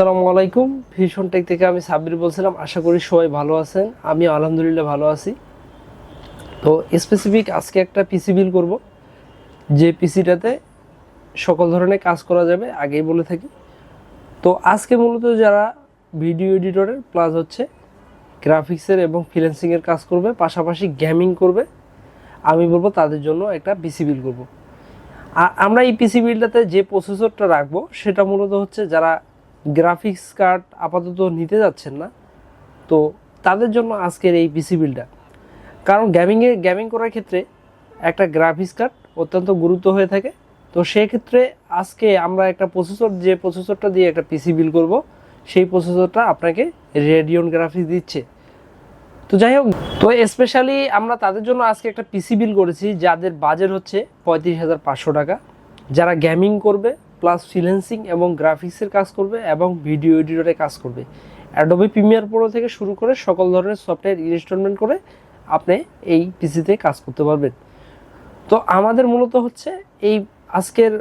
আসসালামু আলাইকুম। ভীষণ টেক থেকে আমি সাব্বির বলছিলাম, আশা করি সবাই ভালো আছেন। আমি আলহামদুলিল্লাহ ভালো আছি। তো স্পেসিফিক আজকে একটা পিসি বিল করব। যে পিসিটাতে সকল ধরনের কাজ করা যাবে, আগেই বলে থাকি। তো আজকে মূলত যারা ভিডিও এডিটরের প্লাস হচ্ছে গ্রাফিক্সের এবং ফ্রিল্যান্সিংয়ের কাজ করবে, পাশাপাশি গেমিং করবে, আমি বলব তাদের জন্য একটা পিসি বিল করব। আমরা এই পিসি বিলটাতে যে প্রসেসরটা রাখব, সেটা মূলত হচ্ছে যারা গ্রাফিক্স কার্ড আপাতত নিতে যাচ্ছেন না। তো তাদের জন্য আজকের এই পিসি বিলটা। কারণ গেমিংয়ে গেমিং করার ক্ষেত্রে একটা গ্রাফিক্স কার্ড অত্যন্ত গুরুত্ব হয়ে থাকে। তো সেক্ষেত্রে আজকে আমরা একটা প্রসেসর যে প্রসেসরটা দিয়ে একটা পিসি বিল করব, সেই প্রসেসরটা আপনাকে রেডিয়ন গ্রাফিক্স দিচ্ছে। তো যাই হোক, তো স্পেশালি আমরা তাদের জন্য আজকে একটা পিসি বিল করেছি, যাদের বাজেট হচ্ছে পঁয়ত্রিশ হাজার পাঁচশো টাকা। যারা গেমিং করবে প্লাস ফ্রিল্যান্সিং এবং গ্রাফিক্সের কাজ করবে এবং ভিডিও এডিটরে কাজ করবে। অ্যাডোবি প্রিমিয়ার প্রো থেকে শুরু করে সকল ধরনের সফটওয়্যার ইনস্টলমেন্ট করে আপনি এই পিসিতে কাজ করতে পারবেন। তো আমাদের মূলত হচ্ছে এই আজকের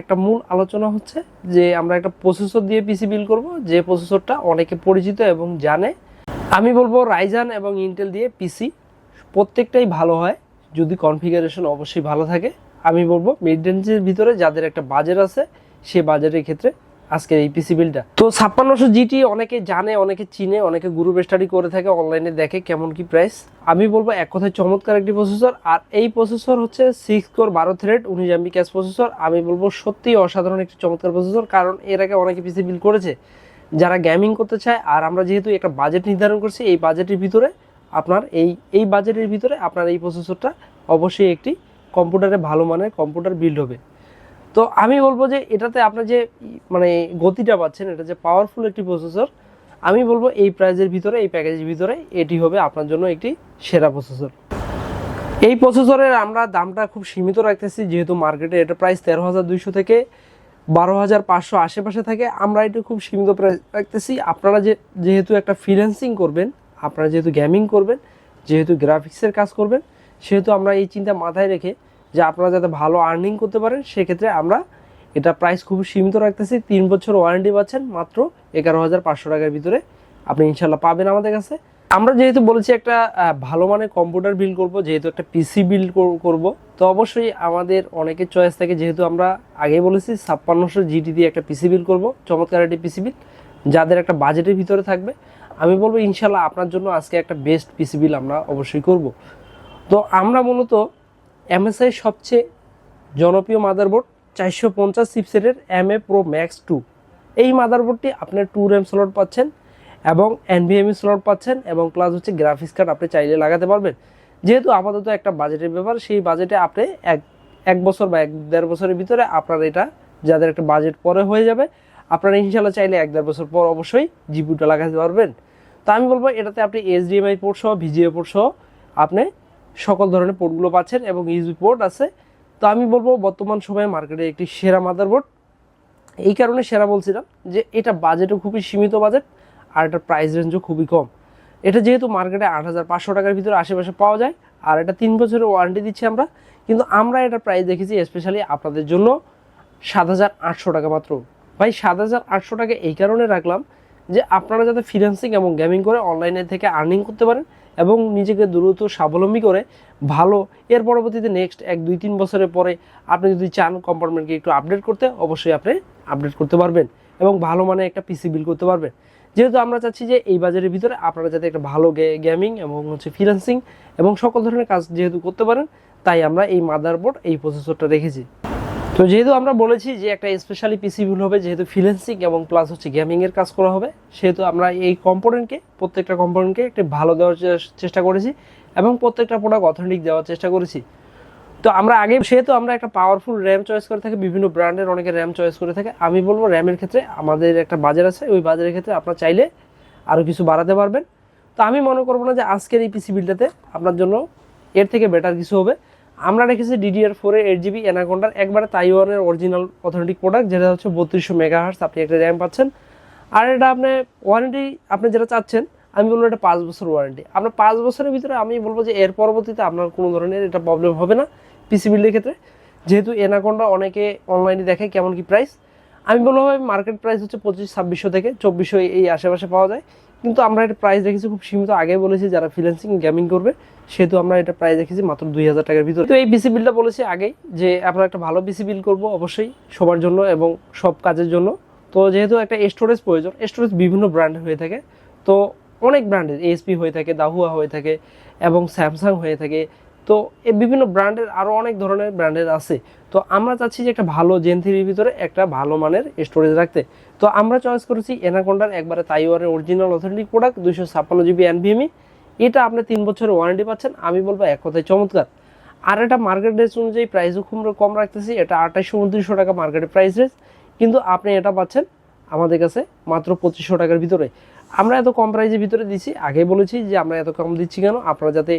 একটা মূল আলোচনা হচ্ছে যে আমরা একটা প্রসেসর দিয়ে পিসি বিল করব, যে প্রসেসরটা অনেকে পরিচিত এবং জানে। আমি বলব রাইজান এবং ইন্টেল দিয়ে পিসি প্রত্যেকটাই ভালো হয়, যদি কনফিগারেশন অবশ্যই ভালো থাকে। আমি বলব মিড রেঞ্জের ভিতরে যাদের একটা বাজেট আছে, সে বাজেটের ক্ষেত্রে আজকের এই পিসি বিলটা তো ছাপ্পান্নশো জিটি অনেকে জানে, অনেকে চিনে, অনেকে গ্রুপ স্টাডি করে থাকে অনলাইনে দেখে কেমন কি প্রাইস আমি বলব এক কথায় চমৎকার একটি প্রসেসর আর এই প্রসেসর হচ্ছে সিক্স কোর বারো থ্রেড উনিশ এমবি ক্যাশ প্রসেসর আমি বলব সত্যিই অসাধারণ একটি চমৎকার প্রসেসর কারণ এর আগে অনেকে পিসি বিল করেছে। যারা গেমিং করতে চায়, আর আমরা যেহেতু একটা বাজেট নির্ধারণ করছি, এই বাজেটের ভিতরে আপনার এই এই বাজেটের ভিতরে আপনার এই প্রসেসরটা অবশ্যই একটি কম্পিউটারে ভালো মানের কম্পিউটার বিল্ড হবে। তো আমি বলব যে এটাতে আপনার যে মানে গতিটা পাচ্ছেন, এটা যে পাওয়ারফুল একটি প্রসেসর আমি বলব এই প্রাইজের ভিতরে, এই প্যাকেজের ভিতরে এটি হবে আপনার জন্য একটি সেরা প্রসেসর এই প্রসেসরের আমরা দামটা খুব সীমিত রাখতেছি, যেহেতু মার্কেটে এটা প্রাইস তেরো হাজার দুইশো থেকে বারো হাজার পাঁচশো আশেপাশে থাকে, আমরা এটা খুব সীমিত প্রাইস রাখতেছি। আপনারা যে, যেহেতু একটা ফ্রিল্যান্সিং করবেন, আপনারা যেহেতু গেমিং করবেন, যেহেতু গ্রাফিক্সের কাজ করবেন সেহেতু আমরা এই চিন্তা মাথায় রেখে যে আপনারা যাতে ভালো আর্নিং করতে পারেন, সেক্ষেত্রে আমরা এটা প্রাইস খুব সীমিত রাখতেছি। তিন বছর ওয়ারেন্টি পাচ্ছেন, মাত্র এগারো হাজার পাঁচশো টাকার ভিতরে আপনি ইনশাল্লাহ পাবেন আমাদের কাছে। আমরা যেহেতু বলেছি একটা ভালো মানের কম্পিউটার বিল্ড করব, যেহেতু একটা পিসি বিল্ড করব, তো অবশ্যই আমাদের অনেকের চয়েস থাকে। যেহেতু আমরা আগেই বলেছি, ছাপ্পান্নশো জিটি দিয়ে একটা পিসি বিল করব, চমৎকার একটি পিসি বিল যাদের একটা বাজেটের ভিতরে থাকবে। আমি বলব ইনশাল্লাহ আপনার জন্য আজকে একটা বেস্ট পিসি বিল আমরা অবশ্যই করব। তো আমরা মূলত এমএসআই সবচেয়ে জনপ্রিয় মাদারবোর্ড চারশো পঞ্চাশ চিপসেটের M A pro max two এই মাদারবোর্ডটি আপনার টু র্যাম স্লট পাচ্ছেন এবং এনভিএমই স্লট পাচ্ছেন এবং প্লাস হচ্ছে গ্রাফিক্স কার্ড আপনি চাইলে লাগাতে পারবেন। যেহেতু আপাতত একটা বাজেটের ব্যাপার, সেই বাজেটে আপনি এক এক বছর বা এক, দেড় বছরের ভিতরে আপনার এটা যাদের একটা বাজেট পরে হয়ে যাবে, আপনারা ইনশাল্লাহ চাইলে এক, দেড় বছর পর অবশ্যই জিপিউটা লাগাতে পারবেন। তো আমি বলব এটাতে আপনি এইচডিএমআই পোর্ট সহ ভিজিএ পোর্ট সহ আপনি সকল ধরনের পোর্টগুলো পাচ্ছেন এবং ইউজি পোর্ট আছে, তো আমি বলব বর্তমান সময়ে মার্কেটে একটি সেরা মাদারবোর্ড এই কারণে সেরা বলছিলাম যে এটা বাজেটও খুবই সীমিত বাজেট আর এটার প্রাইস রেঞ্জও খুবই কম। এটা যেহেতু মার্কেটে আট হাজার পাঁচশো টাকার ভিতরে আশেপাশে পাওয়া যায়, আর এটা তিন বছরের ওয়ারেন্টি দিচ্ছি আমরা, কিন্তু আমরা এটা প্রাইস দেখেছি স্পেশালি আপনাদের জন্য সাত হাজার আটশো টাকা মাত্র। ভাই, সাত হাজার আটশো টাকা এই কারণে রাখলাম যে আপনারা যাতে ফ্রিল্যান্সিং এবং গেমিং করে অনলাইনে থেকে আর্নিং করতে পারেন এবং নিজেকে দ্রুত স্বাবলম্বী করে ভালো, এর পরবর্তীতে নেক্সট এক, দুই, তিন বছরের পরে আপনি যদি চান কম্পার্টমেন্টকে একটু আপডেট করতে, অবশ্যই আপনি আপডেট করতে পারবেন এবং ভালো মানে একটা পিসি বিল করতে পারবেন। যেহেতু আমরা চাচ্ছি যে এই বাজারের ভিতরে আপনারা যাতে একটা ভালো গেমিং এবং হচ্ছে ফ্রিল্যান্সিং এবং সকল ধরনের কাজ যেহেতু করতে পারেন, তাই আমরা এই মাদারবোর্ড এই প্রসেসরটা রেখেছি তো যেহেতু আমরা বলেছি যে একটা স্পেশালি পিসি বিল হবে, যেহেতু ফ্রিল্যান্সিং এবং প্লাস হচ্ছে গেমিং এর কাজ করা হবে, সেহেতু আমরা এই কম্পোনেন্টকে প্রত্যেকটা কম্পোনেন্টকে একটি ভালো দেওয়ার চেষ্টা করেছি এবং প্রত্যেকটা প্রোডাক্ট অথেন্টিক দেওয়ার চেষ্টা করেছি। তো আমরা আগে, সেহেতু আমরা একটা পাওয়ারফুল র্যাম চয়েস করে থাকি, বিভিন্ন ব্র্যান্ডের অনেকে র্যাম চয়েস করে থাকে, আমি বলব র্যামের ক্ষেত্রে আমাদের একটা বাজার আছে, ওই বাজারের ক্ষেত্রে আপনার চাইলে আরও কিছু বাড়াতে পারবেন। তো আমি মনে করব না যে আজকের এই পিসি বিলটাতে আপনার জন্য এর থেকে বেটার কিছু হবে। আমরা রেখেছি ডিডিআর ফোরে এইট জিবি অ্যানাকোন্ডার একবারে তাইওয়ানের অরিজিনাল অথেন্টিক প্রোডাক্ট যেটা হচ্ছে বত্রিশশো মেগা আপনি একটা র্যাম পাচ্ছেন। আর এটা আপনি ওয়ারেন্টি আপনি যেটা চাচ্ছেন, আমি বলব এটা পাঁচ বছর ওয়ারেন্টি আপনার পাঁচ বছরের ভিতরে আমি বলব যে এর পরবর্তীতে আপনার কোনো ধরনের এটা প্রবলেম হবে না পিসি বিল্ডের ক্ষেত্রে। যেহেতু এনাকোন্ডা অনেকে অনলাইনে দেখে কেমন কি প্রাইস আমি বলব মার্কেট প্রাইস হচ্ছে পঁচিশ, ছাব্বিশশো থেকে, চব্বিশশো এই আশেপাশে পাওয়া যায়। কিন্তু আমরা এটা প্রাইস রেখেছি খুব সীমিত। আগে বলেছি যারা ফ্রিল্যান্সিং গেমিং করবে, সেহেতু আমরা এটা প্রাইস রেখেছি মাত্র দুই হাজার টাকার ভিতরে। তো এই বিসি বিলটা বলেছি আগেই যে, আমরা একটা ভালো বিসি বিল করব অবশ্যই সবার জন্য এবং সব কাজের জন্য। তো যেহেতু একটা স্টোরেজ প্রয়োজন স্টোরেজ বিভিন্ন ব্র্যান্ড হয়ে থাকে। তো অনেক ব্র্যান্ডের এসপি হয়ে থাকে দাহুয়া হয়ে থাকে এবং স্যামসাং হয়ে থাকে। তো এই বিভিন্ন ব্র্যান্ডের আরও অনেক ধরনের ব্র্যান্ডের আছে। তো আমরা চাচ্ছি যে একটা ভালো জেন থ্রির ভিতরে একটা ভালো মানের স্টোরেজ রাখতে। তো আমরা চয়েস করেছি এনাকোন্ডার একবারে তাইওয়ারের অরিজিনাল অথেন্টিক প্রোডাক্ট দুইশো ছাপ্পান্ন জিবি এনভিএমই এটা আপনি তিন বছরের ওয়ারেন্টি পাচ্ছেন, আমি বলব এক কথায় চমৎকার। আর এটা মার্কেট রেস অনুযায়ী প্রাইসও খুব কম রাখতেছি, এটা আঠাশশো উনত্রিশশো টাকা মার্কেটের প্রাইস রেস কিন্তু আপনি এটা পাচ্ছেন আমাদের কাছে মাত্র পঁচিশশো টাকার ভিতরে। আমরা এত কম প্রাইসের ভিতরে দিচ্ছি আগে বলেছি যে আমরা এত কম দিচ্ছি কেন? আপনারা যাতে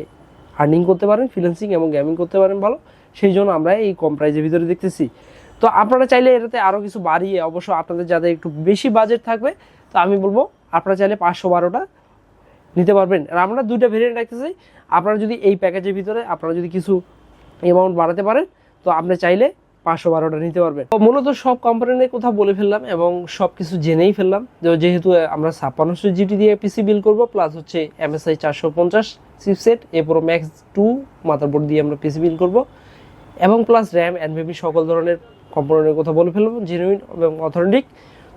আর্নিং করতে পারেন ফ্রিল্যান্সিং এবং গেমিং করতে পারেন ভালো। সেই জন্য আমরা এই কম প্রাইসের ভিতরে দেখতেছি। তো আপনারা চাইলে এটাতে আরও কিছু বাড়িয়ে, অবশ্য আপনাদের যাদের একটু বেশি বাজেট থাকবে, তো আমি বলব আপনারা চাইলে পাঁচশো বারোটা নিতে পারবেন। আর আমরা দুইটা ভেরিয়েন্ট রাখতেছি। আপনারা যদি এই প্যাকেজের ভিতরে, আপনারা যদি কিছু অ্যামাউন্ট বাড়াতে পারেন, তো আপনি চাইলে পাঁচশো বারোটা নিতে পারবেন। তো মূলত সব কোম্পানির কথা বলে ফেললাম এবং সব কিছু জেনেই ফেললাম। যেহেতু আমরা ছাপ্পান্নশো জিটি দিয়ে পিসি বিল করব প্লাস হচ্ছে এমএসআই চারশো পঞ্চাশ চিপসেট এরপর ম্যাক্স টু মাদারবোর্ড দিয়ে আমরা পিসি বিল করব। এবং প্লাস র্যাম এনভিবি সকল ধরনের কম্পোনেন্টের কথা বলে ফেলব জেনুইন এবং অথেন্টিক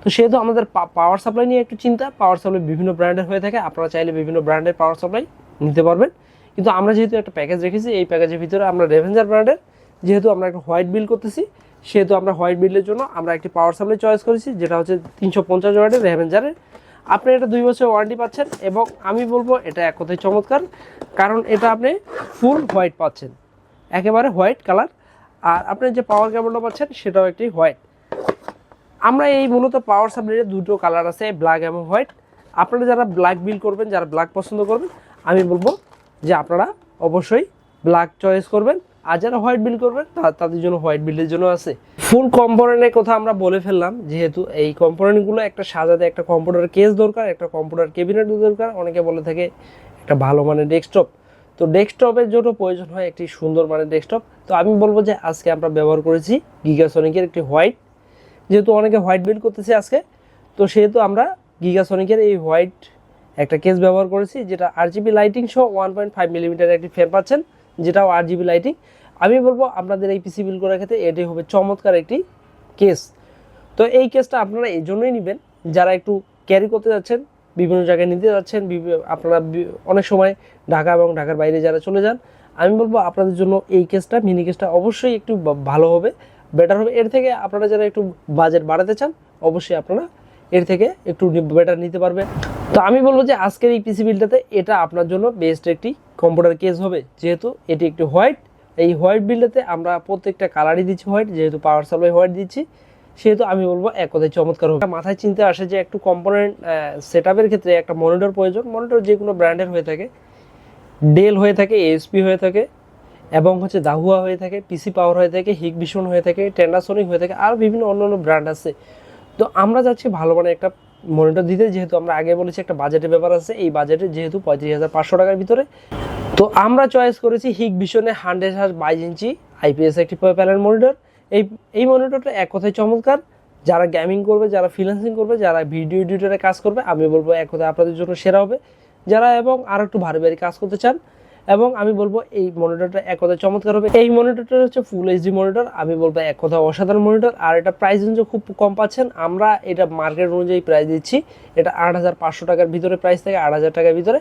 তো সেহেতু আমাদের পাওয়ার সাপ্লাই নিয়ে একটু চিন্তা পাওয়ার সাপ্লাই বিভিন্ন ব্র্যান্ডের হয়ে থাকে, আপনারা চাইলে বিভিন্ন ব্র্যান্ডের পাওয়ার সাপ্লাই নিতে পারবেন। কিন্তু আমরা যেহেতু একটা প্যাকেজ রেখেছি, এই প্যাকেজের ভিতরে আমরা রেভেঞ্জার ব্র্যান্ডের যেহেতু আমরা একটা হোয়াইট বিল করতেছি, সেহেতু আমরা হোয়াইট বিলের জন্য আমরা একটি পাওয়ার সাপ্লাই চয়েস করেছি, যেটা হচ্ছে তিনশো পঞ্চাশ ওয়ার্ডের রেভেঞ্জারের আপনি এটা দুই বছর ওয়ারেন্টি পাচ্ছেন এবং আমি বলব এটা এক কথায় চমৎকার, কারণ এটা আপনি ফুল হোয়াইট পাচ্ছেন। একেবারে হোয়াইট কালার। আর আপনি যে পাওয়ার কেবলটা পাচ্ছেন, সেটাও একটি হোয়াইট। আমরা এই মূলত পাওয়ার সাপ্লাইয়ের দুটো কালার আছে ব্ল্যাক এবং হোয়াইট। আপনারা যারা ব্ল্যাক বিল করবেন, যারা ব্ল্যাক পছন্দ করবেন, আমি বলব যে আপনারা অবশ্যই ব্ল্যাক চয়েস করবেন। আর যারা হোয়াইট বিল করবেন তাদের জন্য হোয়াইট বিলের জন্য আছে। ফুল কম্পোনেন্টের কথা আমরা বলে ফেললাম, যেহেতু এই কম্পোনেন্টগুলো একটা সাজাতে একটা কম্পিউটার কেস দরকার, একটা কম্পিউটার ক্যাবিনেট দরকার। অনেকে বলে থাকে, একটা ভালো মানের ডেস্কটপ তো ডেস্কটপের জন্য প্রয়োজন হয় একটি সুন্দর মানের ডেস্কটপ। তো আমি বলব যে আজকে আমরা ব্যবহার করেছি গিগাসনিকের একটি হোয়াইট। যেহেতু অনেকে হোয়াইট বিল করতেছে আজকে, তো সেহেতু আমরা গিগাসনিকের এই হোয়াইট একটা কেস ব্যবহার করেছি, যেটা আর জিবি লাইটিং সহ ওয়ান পয়েন্ট ফাইভ মিলিমিটার একটি ফ্যান পাচ্ছেন, যেটাও আর জিবি লাইটিং। আমি বলব আপনাদের এই পিসি বিল করার ক্ষেত্রে এটি হবে চমৎকার একটি কেস। তো এই কেসটা আপনারা এই জন্যই নেবেন, যারা একটু ক্যারি করতে যাচ্ছেন বিভিন্ন জায়গায় নিতে যাচ্ছেন আপনারা অনেক সময় ঢাকা এবং ঢাকার বাইরে যারা চলে যান, আমি বলব আপনাদের জন্য এই কেসটা মিনি কেসটা অবশ্যই একটু ভালো হবে বেটার হবে। এর থেকে আপনারা যারা একটু বাজেট বাড়াতে চান, অবশ্যই আপনারা এর থেকে একটু বেটার নিতে পারবেন তো আমি বলব যে আজকের এই পিসি বিলটাতে এটা আপনার জন্য বেস্ট একটি কম্পিউটার কেস হবে। যেহেতু এটি একটি হোয়াইট এই হোয়াইট বিলটাতে আমরা প্রত্যেকটা কালারই দিচ্ছি হোয়াইট যেহেতু পাওয়ার সাপ্লাই হোয়াইট দিচ্ছি সেহেতু আমি বলব এক কথায় চমৎকার হবে। মাথায় চিন্তা আসে যে একটু কম্পোনেন্ট সেট ক্ষেত্রে একটা মনিটর প্রয়োজন। মনিটর যে কোনো ব্র্যান্ডের হয়ে থাকে ডেল হয়ে থাকে এসপি হয়ে থাকে, এবং হচ্ছে দাহুয়া হয়ে থাকে পিসি পাওয়ার হয়ে থাকে হিক ভিশন হয়ে থাকে টেন্ডাসনিক হয়ে থাকে, আর বিভিন্ন অন্য অন্য ব্র্যান্ড আছে। তো আমরা যাচ্ছি ভালো মানে একটা মনিটর দিতে, যেহেতু আমরা আগে বলেছি একটা বাজেটের ব্যাপার আছে, এই বাজেটে যেহেতু পঁয়ত্রিশ হাজার পাঁচশো টাকার ভিতরে। তো আমরা চয়েস করেছি হিক ভিশনে হান্ড্রেড হার্স বাইশ ইঞ্চি আইপিএস একটি প্যানেল মনিটর এই এই মনিটরটা এক কথায় চমৎকার। যারা গেমিং করবে, যারা ফ্রিল্যান্সিং করবে, যারা ভিডিও এডিটরে কাজ করবে, আমি বলব এক কথায় আপনাদের জন্য সেরা হবে। যারা এবং আরও একটু ভারী ভারী কাজ করতে চান এবং আমি বলব এই মনিটরটা এক কথায় চমৎকার হবে। এই মনিটরটা হচ্ছে ফুল এইচডি মনিটর আমি বলব এক কথা অসাধারণ মনিটর আর এটা প্রাইস অনুযায়ী খুব কম পাচ্ছেন। আমরা এটা মার্কেট অনুযায়ী প্রাইস দিচ্ছি। এটা আট হাজার পাঁচশো টাকার ভিতরে প্রাইস থাকে, আট হাজার টাকার ভিতরে।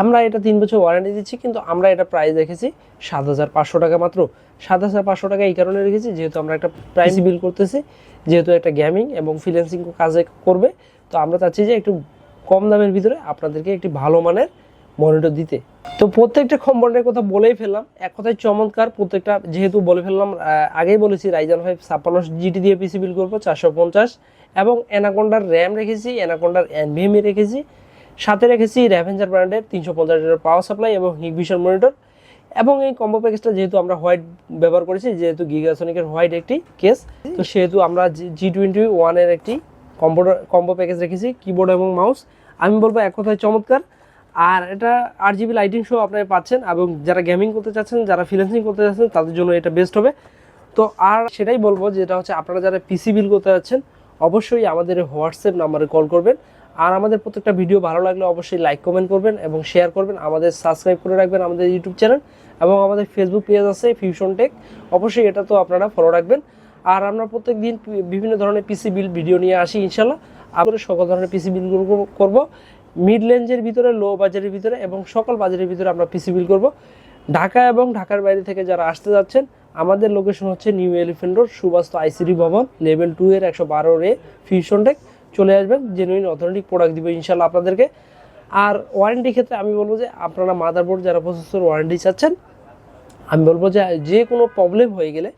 আমরা এটা তিন বছর ওয়ারেন্টি দিচ্ছি, কিন্তু আমরা এটা প্রাইস রেখেছি সাত হাজার পাঁচশো টাকা মাত্র। সাত হাজার পাঁচশো টাকা এই কারণে রেখেছি, যেহেতু আমরা একটা প্রাইস বিল করতেছি, যেহেতু একটা গেমিং এবং ফ্রিল্যান্সিং কাজে করবে। তো আমরা চাচ্ছি যে একটু কম দামের ভিতরে আপনাদেরকে একটি ভালো মানের মনিটর দিতে। তো প্রত্যেকটা কম্পোনেন্টের কথা বলেই ফেললাম। এক কথায় চমৎকার, প্রত্যেকটা যেহেতু বলে ফেললাম আগেই বলেছি রাইজান ফাইভ ছাপ্পান্ন জিটি দিয়ে পিসি বিল করব, চারশো পঞ্চাশ। এবং অ্যানাকোন্ডার র্যাম রেখেছি অ্যানাকোন্ডার এনভিএমই রেখেছি। সাথে রেখেছি র্যাভেঞ্জার ব্র্যান্ডের তিনশো পঞ্চাশ পাওয়ার সাপ্লাই এবং হিগভিশন মনিটর এবং এই কম্বো প্যাকেজটা যেহেতু আমরা হোয়াইট ব্যবহার করেছি, যেহেতু গিগাসনিকের হোয়াইট একটি কেস তো সেহেতু আমরা জি টোয়েন্টি ওয়ানের একটি কম্পিউটার কম্বো প্যাকেজ রেখেছি কিবোর্ড এবং মাউস আমি বলব এক কথায় চমৎকার আর এটা আট জিবি লাইটিং শো আপনারা পাচ্ছেন এবং যারা গেমিং করতে চাচ্ছেন, যারা ফ্রিল্যান্সিং করতে চাচ্ছেন, তাদের জন্য এটা বেস্ট হবে। তো আর সেটাই বলব যেটা হচ্ছে আপনারা যারা পিসি বিল করতে যাচ্ছেন অবশ্যই আমাদের হোয়াটসঅ্যাপ নাম্বারে কল করবেন। আর আমাদের প্রত্যেকটা ভিডিও ভালো লাগলে অবশ্যই লাইক কমেন্ট করবেন এবং শেয়ার করবেন। আমাদের সাবস্ক্রাইব করে রাখবেন আমাদের ইউটিউব চ্যানেল এবং আমাদের ফেসবুক পেজ আছে ফিউশন টেক অবশ্যই এটা তো আপনারা ফলো রাখবেন। আর আমরা প্রত্যেক দিন বিভিন্ন ধরনের পিসি বিল ভিডিও নিয়ে আসি ইনশাল্লাহ। আমরা সকল ধরনের পিসি বিল করব। মিড রেঞ্জের ভিতরে লো বাজারের ভিতরে এবং সকল বাজারের ভিতরে আমরা পিসি বিল করব। ঢাকা এবং ঢাকার বাইরে থেকে যারা আসতে যাচ্ছেন, আমাদের লোকেশন হচ্ছে New Elephant Road Subastu ICD ভবন লেভেল টু এর একশো বারো রে ফিউশন টেক চলে আসবেন জেনুইন অথেন্টিক প্রোডাক্ট দিবে ইনশাল্লাহ আপনাদেরকে। আর ওয়ারেন্টি ক্ষেত্রে আমি বলব যে আপনারা মাদারবোর্ড যারা প্রসেসর ওয়ারেন্টি চাচ্ছেন, আমি বলব যে যে কোনো প্রবলেম হয়ে গেলে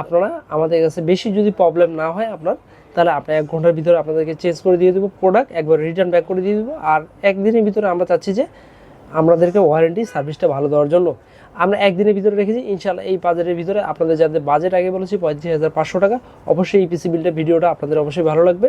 আপনারা আমাদের কাছে বেশি যদি প্রবলেম না হয় আপনার, তাহলে আপনার এক ঘণ্টার ভিতরে আপনাদেরকে চেঞ্জ করে দিয়ে দেবো প্রোডাক্ট একবার রিটার্ন ব্যাক করে দিয়ে দেবো। আর একদিনের ভিতরে আমরা চাচ্ছি যে আমাদেরকে ওয়ারেন্টি সার্ভিসটা ভালো দেওয়ার জন্য। আমরা একদিনের ভিতরে রেখেছি ইনশাল্লাহ এই বাজারের ভিতরে আপনাদের যাদের বাজেট আগে বলেছি পঁয়ত্রিশ হাজার পাঁচশো টাকা, অবশ্যই এই পিসি বিলটা ভিডিওটা আপনাদের অবশ্যই ভালো লাগবে।